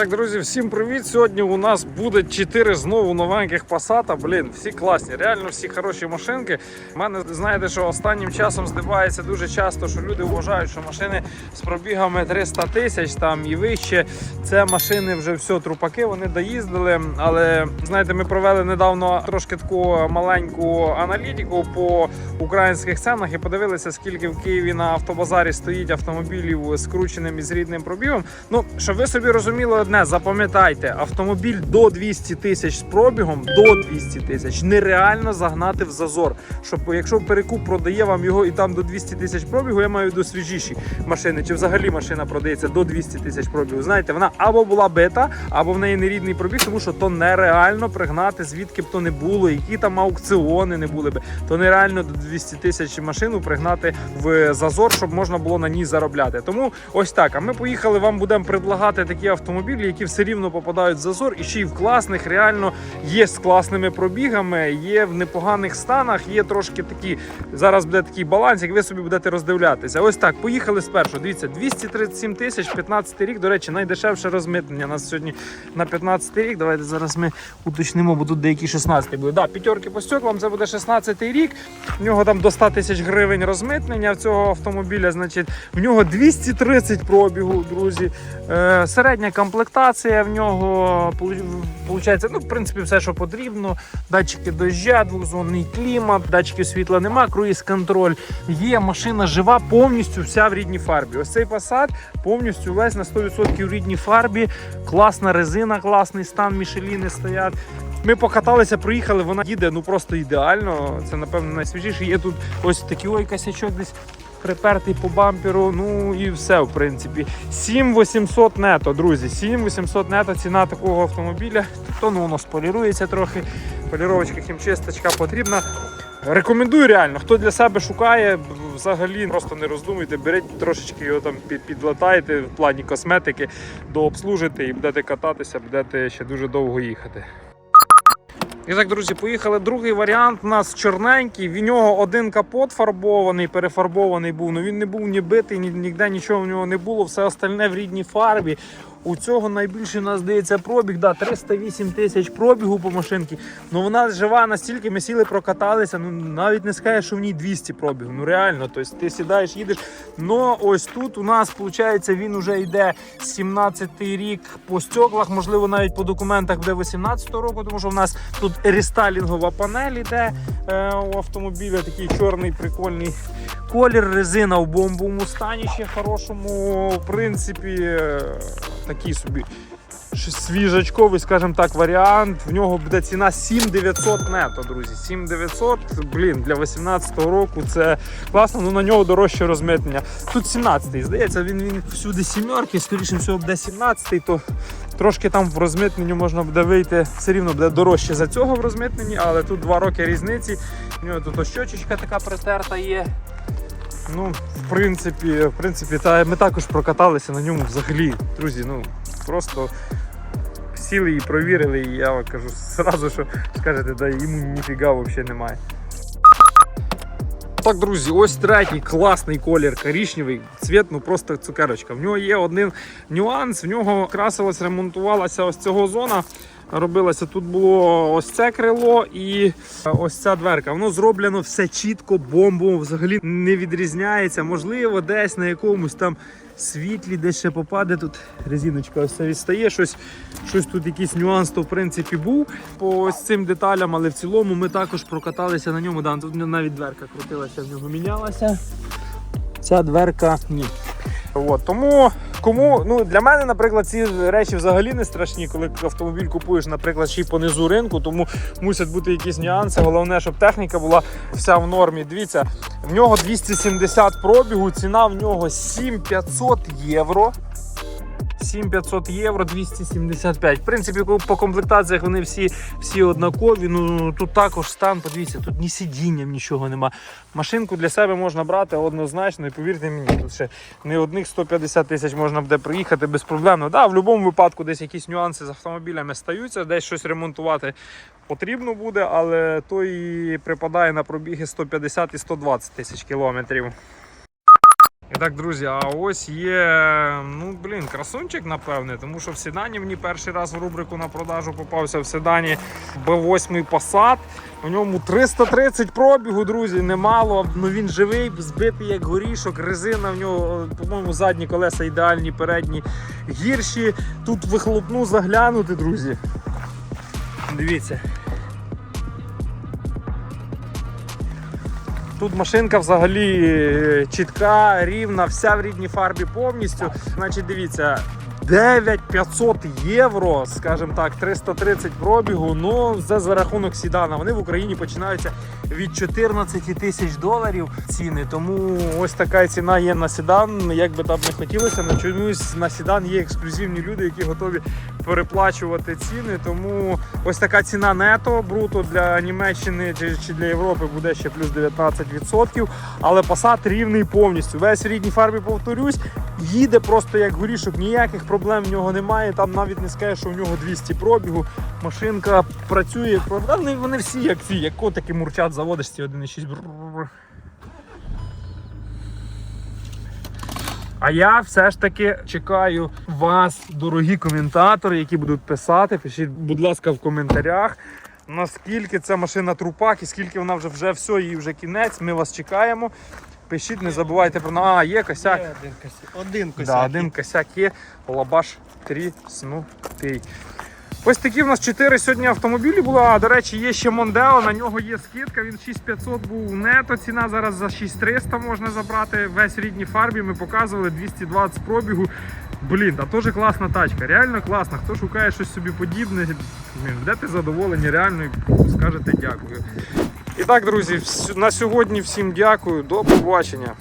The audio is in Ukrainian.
Так, друзі, всім привіт! Сьогодні у нас буде 4 знову новеньких Passat. Блін, всі класні, реально всі хороші машинки. У мене знаєте, що останнім часом здивається дуже часто, що люди вважають, що машини з пробігами 300 тисяч там і вище. Це машини вже все трупаки. Вони доїздили. Але знаєте, ми провели недавно трошки таку маленьку аналітику по українських ценах і подивилися, скільки в Києві на автобазарі стоїть автомобілів з крученим і з рідним пробігом. Ну, щоб ви собі розуміли одне, запам'ятайте, автомобіль до 200 тисяч з пробігом, до 200 тисяч нереально загнати в зазор. Щоб якщо перекуп продає вам його і там до 200 тисяч пробігу, я маю до свіжіші машини, чи взагалі машина продається до 200 тисяч пробігу. Знаєте, вона або була бита, або в неї нерідний пробіг, тому що то нереально пригнати, звідки б то не було, які там аукціони не були би. То нереально до 200 тисяч машину пригнати в зазор, щоб можна було на ній заробляти. Тому ось так. А ми поїхали. Вам будемо предлагати такі автомобілі, які все рівно попадають в зазор, і ще й в класних, реально є з класними пробігами, є в непоганих станах, є трошки такі. Зараз буде такий баланс, як ви собі будете роздивлятися. Ось так. Поїхали спершу. Дивіться, 237 тисяч, 15 рік. До речі, найдешевше розмитнення. У нас сьогодні на 15 рік. Давайте зараз ми уточнимо, бо тут деякі 16 були. Да, п'ятерки по стеклам, це буде 16 рік. В нього там до 100 тисяч гривень розмитнення в цього автомобіля. Значить, в нього 230 пробігу, друзі. Е, середня комплектація в нього виходить, ну, в принципі, все, що потрібно. Датчики дождя, двохзонний клімат, датчиків світла нема, круїз контроль. Є машина жива, повністю вся в рідній фарбі. Ось цей Passat повністю весь на 100% в рідній фарбі. Класна резина, класний стан, мішеліни стоять. Ми покаталися, приїхали, вона їде ну просто ідеально. Це, напевно, найсвіжіше. Є тут ось такий ой косячок десь припертий по бамперу. Ну і все, в принципі. 7800 нето, друзі. 7800 нето ціна такого автомобіля. Тобто ну, воно сполірується трохи. Поліровочка, хімчисточка потрібна. Рекомендую реально, хто для себе шукає, взагалі просто не роздумуйте, беріть трошечки його там підлатайте в плані косметики, дообслужите і будете кататися, будете ще дуже довго їхати. І так, друзі, поїхали. Другий варіант у нас чорненький. В нього один капот фарбований, перефарбований був. Ну він не був ні битий, ні, ніде нічого в нього не було. Все остальне в рідній фарбі. У цього найбільший у нас здається пробіг. Да, 308 тисяч пробігу по машинці. Ну вона жива настільки, ми сіли, прокаталися. Ну навіть не скажеш, що в ній 200 пробігу. Ну реально, тобто ти сідаєш, їдеш. Ну ось тут у нас виходить, він вже йде 17-й рік по стеклах, можливо, навіть по документах буде 18-го року, тому що в нас тут рестайлінгова панель іде у автомобіля, такий чорний прикольний колір, резина в бомбовому стані ще хорошому. В принципі, е, такий собі свіжачковий, скажімо так, варіант. В нього буде ціна 7900 нето, друзі. 7900, блін, для 18-го року це класно, ну на нього дорожче розмитнення. Тут 17-й, здається, він, він всюди сімерки, скоріше всього буде 17-й, то трошки там в розмитненню можна буде вийти, все рівно буде дорожче за цього в розмитненні, але тут 2 роки різниці. У нього тут ось щочечка така притерта є. Ну, в принципі, в принципі, та ми також прокаталися на ньому взагалі. Друзі, ну просто сіли і провірили, і я вам кажу зразу, що скажете, да йому ніфіга взагалі немає. Так, друзі, ось третій класний колір коричневий. Цвіт, ну просто цукерочка. В нього є один нюанс, в нього красилась, ремонтувалася ось цього зона. Робилося тут було ось це крило і ось ця дверка. Воно зроблено все чітко, бомбово, взагалі не відрізняється. Можливо, десь на якомусь там світлі, десь ще попаде. Тут резиночка ось це відстає. Щось, щось тут якийсь нюанс, то в принципі був по ось цим деталям, але в цілому ми також прокаталися на ньому. Да, тут навіть дверка крутилася, в нього мінялася. Ця дверка ні. От, тому кому, ну для мене, наприклад, ці речі взагалі не страшні, коли автомобіль купуєш, наприклад, ще й по низу ринку, тому мусять бути якісь нюанси. Головне, щоб техніка була вся в нормі. Дивіться, в нього 270 пробігу, ціна в нього 7500 євро. 7500 євро 275. В принципі, по комплектаціях вони всі всі однакові. Ну тут також стан, подивіться, тут ні сидіння, нічого нема. Машинку для себе можна брати однозначно, і повірте мені, тут ще не одних 150 тисяч можна буде приїхати без проблем. Да, в будь-якому випадку десь якісь нюанси з автомобілями стаються, десь щось ремонтувати потрібно буде, але то і припадає на пробіги 150 і 120 тисяч кілометрів. Так, друзі, а ось є, ну блін, красунчик, напевне, тому що в Седані мені перший раз в рубрику на продажу попався в Седані B8 Passat. У ньому 330 пробігу, друзі, немало. Ну він живий, збитий як горішок, резина в нього, по-моєму, задні колеса ідеальні, передні гірші. Тут вихлопну заглянути, друзі. Дивіться. Тут машинка взагалі е, чітка, рівна, вся в рідній фарбі повністю. Значить, дивіться, 9500 євро, скажімо так, 330 пробігу. Ну, це за рахунок сідана. Вони в Україні починаються від 14 тисяч доларів ціни. Тому ось така ціна є на седан. Як би там не хотілося, на чомусь на седан є ексклюзивні люди, які готові переплачувати ціни. Тому ось така ціна нето бруто для Німеччини чи, для Європи буде ще плюс 19%. Але Passat рівний повністю. Весь рідній фарбі, повторюсь, їде просто як горішок, ніяких проблем в нього немає. Там навіть не скажеш, що в нього 200 пробігу. Машинка працює. Вони- всі як ці, як котики мурчать, заводиш ці 1,6. Брррр. А я все ж таки чекаю вас, дорогі коментатори, які будуть писати. Пишіть, будь ласка, в коментарях. Наскільки ця машина трупак і скільки вона вже вже все, її вже кінець. Ми вас чекаємо. Пишіть, не забувайте про А, є косяк. Є Один косяк. Один косяк. Да, один косяк є, лабаш тріснутий. Ось такі в нас 4 сьогодні автомобілі було. А, до речі, є ще Мондео, на нього є скидка. Він 6500 був нето. Ціна зараз за 6300 можна забрати. Весь в рідній фарбі. Ми показували 220 пробігу. Блін, та теж класна тачка. Реально класна. Хто шукає щось собі подібне, блін, будете задоволені, реально скажете дякую. І так, друзі, на сьогодні всім дякую. До побачення.